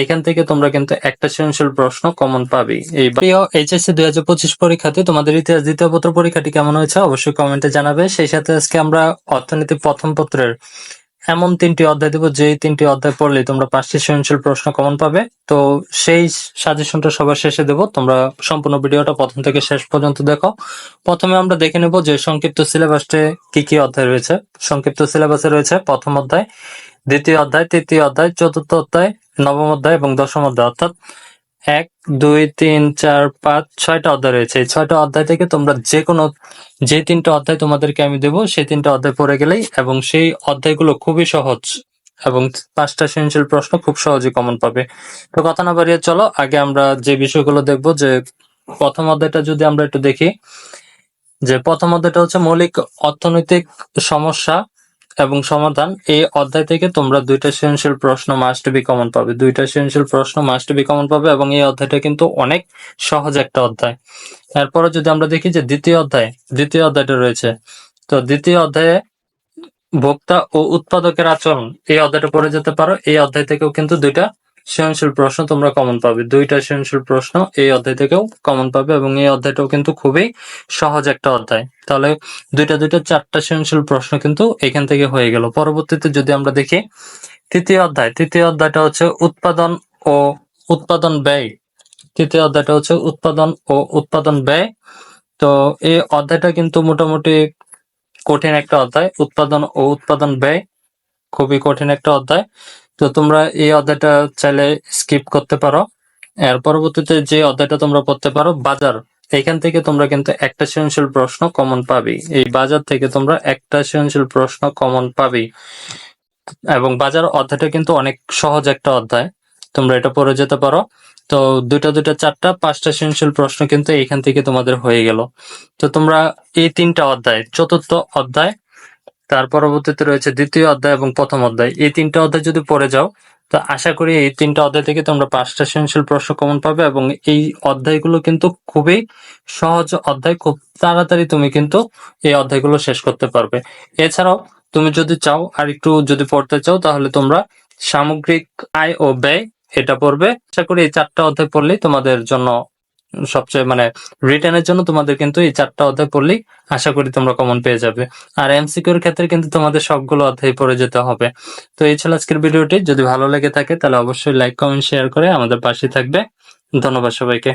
এখান থেকে তোমরা কিন্তু একটা সৃজনশীল প্রশ্ন কমন পাবে। এই প্রিয় এইচএসসি দুই হাজার পঁচিশ পরীক্ষাতে তোমাদের ইতিহাস দ্বিতীয় পত্র পরীক্ষাটি কেমন হয়েছে অবশ্যই কমেন্টে জানাবে। সেই সাথে আজকে আমরা অর্থনীতি প্রথম পত্রের এমন তিনটি অধ্যায় দেবো, যেই তিনটি অধ্যায় পড়লে তোমরা পাঁচটি সৃজনশীল প্রশ্ন কমন পাবে। তো সেই সাজেশনটা সবার শেষে দেবো। তোমরা সম্পূর্ণ ভিডিওটা প্রথম থেকে শেষ পর্যন্ত দেখো। প্রথমে আমরা দেখে নেব যে সংক্ষিপ্ত সিলেবাসে কি কি অধ্যায় রয়েছে। সংক্ষিপ্ত সিলেবাসে রয়েছে প্রথম অধ্যায়। দ্বিতীয় অধ্যায়, তৃতীয় অধ্যায়, চতুর্থ অধ্যায়, নবম অধ্যায় এবং দশম অধ্যায়, অর্থাৎ এক, দুই, তিন, চার, পাঁচ, ছয়টা অধ্যায় রয়েছে। এই ছয়টা অধ্যায় থেকে তোমরা যে কোনো যে তিনটা অধ্যায় তোমাদেরকে আমি দেবো, সেই তিনটা অধ্যায় পড়ে গেলেই এবং সেই অধ্যায়গুলো খুবই সহজ এবং পাঁচটা সৃজনশীল প্রশ্ন খুব সহজে কমন পাবে। তো কথা না বাড়িয়ে চলো, আগে আমরা যে বিষয়গুলো দেখব, যে প্রথম অধ্যায়টা যদি আমরা একটু দেখি, যে প্রথম অধ্যায়টা হচ্ছে মৌলিক অর্থনৈতিক সমস্যা এবং সমাধান, এই অধ্যায় থেকে তোমরা দুইটা সৃজনশীল প্রশ্ন মাস্ট বি কমন পাবে। দুইটা সৃজনশীল প্রশ্ন মাস্ট বি কমন পাবে এবং এই অধ্যায়টা কিন্তু অনেক সহজ একটা অধ্যায়। এরপরে যদি আমরা দেখি যে দ্বিতীয় অধ্যায়, দ্বিতীয় অধ্যায়টা রয়েছে। তো দ্বিতীয় অধ্যায়ে ভোক্তা ও উৎপাদকের আচরণ, এই অধ্যায়টা পড়ে যেতে পারো। এই অধ্যায় থেকেও কিন্তু দুইটা সৃজনশীল প্রশ্ন তোমরা কমন পাবে। দুইটা সৃজনশীল প্রশ্ন এই অধ্যায় থেকেও কমন পাবে এবং এই অধ্যায়টাও কিন্তু খুবই সহজ একটা অধ্যায়। তাহলে দুইটা দুইটা চারটা সৃজনশীল প্রশ্ন কিন্তু এখান থেকে হয়ে গেল। পরবর্তীতে যদি আমরা দেখি, তৃতীয় অধ্যায়। তৃতীয় অধ্যায়টা হচ্ছে উৎপাদন ও উৎপাদন ব্যয়। তৃতীয় অধ্যায়টা হচ্ছে উৎপাদন ও উৎপাদন ব্যয়। তো এই অধ্যায়টা কিন্তু মোটামুটি কঠিন একটা অধ্যায়। উৎপাদন ও উৎপাদন ব্যয় খুবই কঠিন একটা অধ্যায়। তো তোমরা এই অধ্যায়টা চাইলে স্কিপ করতে পারো। এর পরবর্তীতে যে অধ্যায়টা তোমরা পড়তে পারো, বাজার, এখান থেকে তোমরা কিন্তু একটা সৃজনশীল প্রশ্ন কমন পাবেই এই বাজার থেকে তোমরা একটা সৃজনশীল প্রশ্ন কমন পাবেই এবং বাজার অধ্যায়টা কিন্তু অনেক সহজ একটা অধ্যায়। তোমরা এটা পড়ে যেতে পারো। তো দুইটা দুইটা, চারটা, পাঁচটা সৃজনশীল প্রশ্ন কিন্তু এখান থেকে তোমাদের হয়ে গেল। তো তোমরা এই তিনটা অধ্যায়, চতুর্থ অধ্যায় তার পরবর্তীতে রয়েছে দ্বিতীয় অধ্যায় এবং প্রথম অধ্যায়। এই তিনটা অধ্যায় যদি পড়ে যাও, তো আশা করি এই তিনটা অধ্যায় থেকে তোমরা পাঁচটা সৃজনশীল প্রশ্ন কমন পাবে এবং এই অধ্যায়গুলো কিন্তু খুবই সহজ অধ্যায়। খুব তাড়াতাড়ি তুমি কিন্তু এই অধ্যায়গুলো শেষ করতে পারবে। এছাড়াও তুমি যদি চাও আর একটু যদি পড়তে চাও, তাহলে তোমরা সামগ্রিক আয় ও ব্যয় এটা পড়বে। আশা করি এই চারটা অধ্যায় পড়লেই তোমাদের জন্য সবচেয়ে মানে রিটার্নের জন্য তোমাদের কিন্তু এই চারটা অধ্যায় পড়লেই আশা করি তোমরা কমন পেয়ে যাবে। আর এমসিকিউর ক্ষেত্রে কিন্তু তোমাদের সবগুলো অধ্যায় পড়ে যেতে হবে। তো এই ছিল আজকের ভিডিওটি। যদি ভালো লেগে থাকে তাহলে অবশ্যই লাইক কমেন্ট শেয়ার করে আমাদের পাশে থাকবে। ধন্যবাদ সবাইকে।